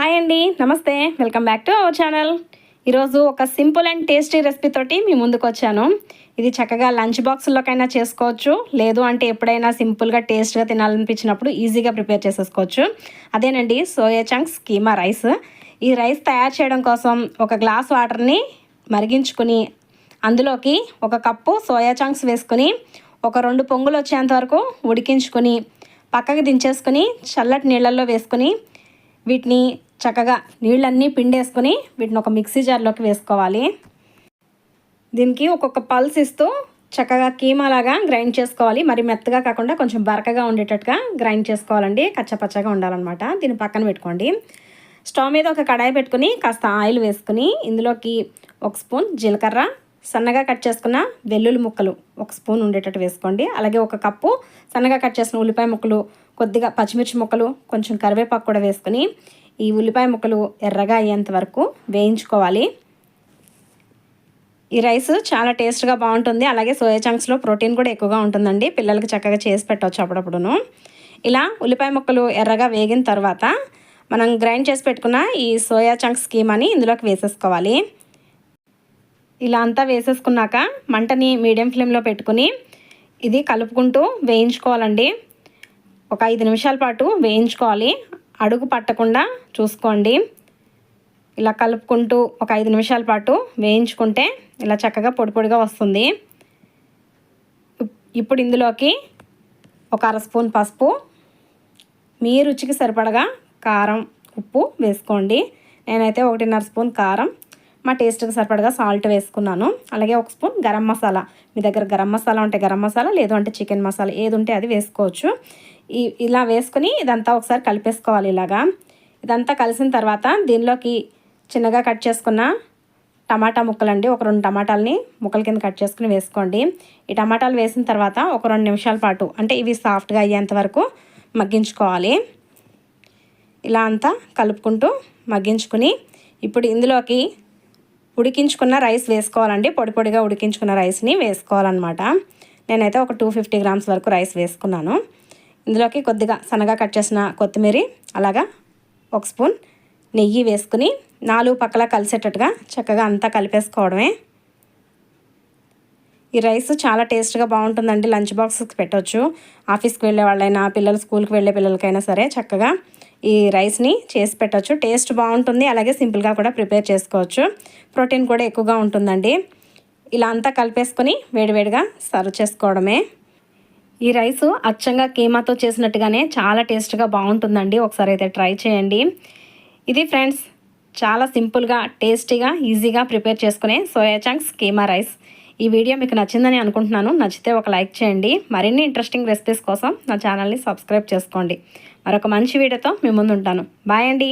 Hi అండి నమస్తే. Welcome back to our channel. ఈరోజు ఒక సింపుల్ అండ్ టేస్టీ రెసిపీ తోటి మీ ముందుకు వచ్చాను. ఇది చక్కగా లంచ్ బాక్స్లోకైనా చేసుకోవచ్చు. లేదు అంటే ఎప్పుడైనా సింపుల్గా టేస్ట్గా తినాలనిపించినప్పుడు ఈజీగా ప్రిపేర్ చేసేసుకోవచ్చు. అదేనండి సోయా చంక్స్ కీమా రైస్. ఈ రైస్ తయారు చేయడం కోసం ఒక గ్లాస్ వాటర్ని మరిగించుకుని అందులోకి ఒక కప్పు సోయా చంక్స్ వేసుకొని ఒక రెండు పొంగులు వచ్చేంత వరకు ఉడికించుకొని పక్కకి దించేసుకొని చల్లటి నీళ్ళల్లో వేసుకుని వీటిని చక్కగా నీళ్ళన్నీ పిండేసుకొని వీటిని ఒక మిక్సీ జార్లోకి వేసుకోవాలి. దీనికి ఒక్కొక్క పల్స్ ఇస్తూ చక్కగా కీమాలాగా గ్రైండ్ చేసుకోవాలి. మరి మెత్తగా కాకుండా కొంచెం బరకగా ఉండేటట్టుగా గ్రైండ్ చేసుకోవాలండి. కచ్చపచ్చగా ఉండాలన్నమాట. దీన్ని పక్కన పెట్టుకోండి. స్టవ్ మీద ఒక కడాయి పెట్టుకుని కాస్త ఆయిల్ వేసుకుని ఇందులోకి ఒక స్పూన్ జీలకర్ర సన్నగా కట్ చేసుకున్న వెల్లుల్లి ముక్కలు ఒక స్పూన్ ఉండేటట్టు వేసుకోండి. అలాగే ఒక కప్పు సన్నగా కట్ చేసిన ఉల్లిపాయ ముక్కలు కొద్దిగా పచ్చిమిర్చి ముక్కలు కొంచెం కరివేపాకు కూడా వేసుకుని ఈ ఉల్లిపాయ ముక్కలు ఎర్రగా అయ్యేంత వరకు వేయించుకోవాలి. ఈ రైస్ చాలా టేస్ట్గా బాగుంటుంది. అలాగే సోయా చంక్స్లో ప్రోటీన్ కూడా ఎక్కువగా ఉంటుందండి. పిల్లలకి చక్కగా చేసి పెట్టవచ్చు అప్పుడప్పుడును. ఇలా ఉల్లిపాయ ముక్కలు ఎర్రగా వేగిన తర్వాత మనం గ్రైండ్ చేసి పెట్టుకున్న ఈ సోయా చంక్స్ కీమాని ఇందులోకి వేసేసుకోవాలి. ఇలా అంతా వేసేసుకున్నాక మంటని మీడియం ఫ్లేమ్లో పెట్టుకుని ఇది కలుపుకుంటూ వేయించుకోవాలండి. ఒక ఐదు నిమిషాల పాటు వేయించుకోవాలి. అడుగు పట్టకుండా చూసుకోండి. ఇలా కలుపుకుంటూ ఒక ఐదు నిమిషాల పాటు వేయించుకుంటే ఇలా చక్కగా పొడి పొడిగా వస్తుంది. ఇప్పుడు ఇందులోకి ఒక అర స్పూన్ పసుపు మీ రుచికి సరిపడగా కారం ఉప్పు వేసుకోండి. నేనైతే ఒకటిన్నర స్పూన్ కారం మా టేస్ట్కి సరిపడగా సాల్ట్ వేసుకున్నాను. అలాగే ఒక స్పూన్ గరం మసాలా. మీ దగ్గర గరం మసాలా ఉంటే గరం మసాలా లేదు అంటే చికెన్ మసాలా ఏది ఉంటే అది వేసుకోవచ్చు. ఈ ఇలా వేసుకుని ఇదంతా ఒకసారి కలిపేసుకోవాలి ఇలాగా. ఇదంతా కలిసిన తర్వాత దీనిలోకి చిన్నగా కట్ చేసుకున్న టమాటా ముక్కలండి. ఒక రెండు టమాటాలని ముక్కల కింద కట్ చేసుకుని వేసుకోండి. ఈ టమాటాలు వేసిన తర్వాత ఒక రెండు నిమిషాల పాటు అంటే ఇవి సాఫ్ట్గా అయ్యేంత వరకు మగ్గించుకోవాలి. ఇలా అంతా కలుపుకుంటూ మగ్గించుకుని ఇప్పుడు ఇందులోకి ఉడికించుకున్న రైస్ వేసుకోవాలండి. పొడి పొడిగా ఉడికించుకున్న రైస్ని వేసుకోవాలన్నమాట. నేనైతే ఒక టూ ఫిఫ్టీ గ్రామ్స్ వరకు రైస్ వేసుకున్నాను. ఇందులోకి కొద్దిగా సన్నగా కట్ చేసిన కొత్తిమీర అలాగా ఒక స్పూన్ నెయ్యి వేసుకుని నాలుగు పక్కల కలిసేటట్టుగా చక్కగా అంతా కలిపేసుకోవడమే. ఈ రైస్ చాలా టేస్ట్గా బాగుంటుందండి. లంచ్ బాక్స్కి పెట్టవచ్చు ఆఫీస్కి వెళ్ళే వాళ్ళైనా పిల్లలు స్కూల్కి వెళ్ళే పిల్లలకైనా సరే చక్కగా ఈ రైస్ని చేసి పెట్టచ్చు. టేస్ట్ బాగుంటుంది. అలాగే సింపుల్గా కూడా ప్రిపేర్ చేసుకోవచ్చు. ప్రోటీన్ కూడా ఎక్కువగా ఉంటుందండి. ఇలా అంతా కలిపేసుకొని వేడివేడిగా సర్వ్ చేసుకోవడమే. ఈ రైస్ అచ్చంగా కీమాతో చేసినట్టుగానే చాలా టేస్ట్గా బాగుంటుందండి. ఒకసారి అయితే ట్రై చేయండి. ఇది ఫ్రెండ్స్ చాలా సింపుల్గా టేస్టీగా ఈజీగా ప్రిపేర్ చేసుకునే సోయా చంక్స్ కీమా రైస్. ఈ వీడియో మీకు నచ్చిందని అనుకుంటున్నాను. నచ్చితే ఒక లైక్ చేయండి. మరిన్ని ఇంట్రెస్టింగ్ రెసిపీస్ కోసం నా ఛానల్ని సబ్స్క్రైబ్ చేసుకోండి. మరొక మంచి వీడియోతో మీ ముందు ఉంటాను బాయ్ అండి.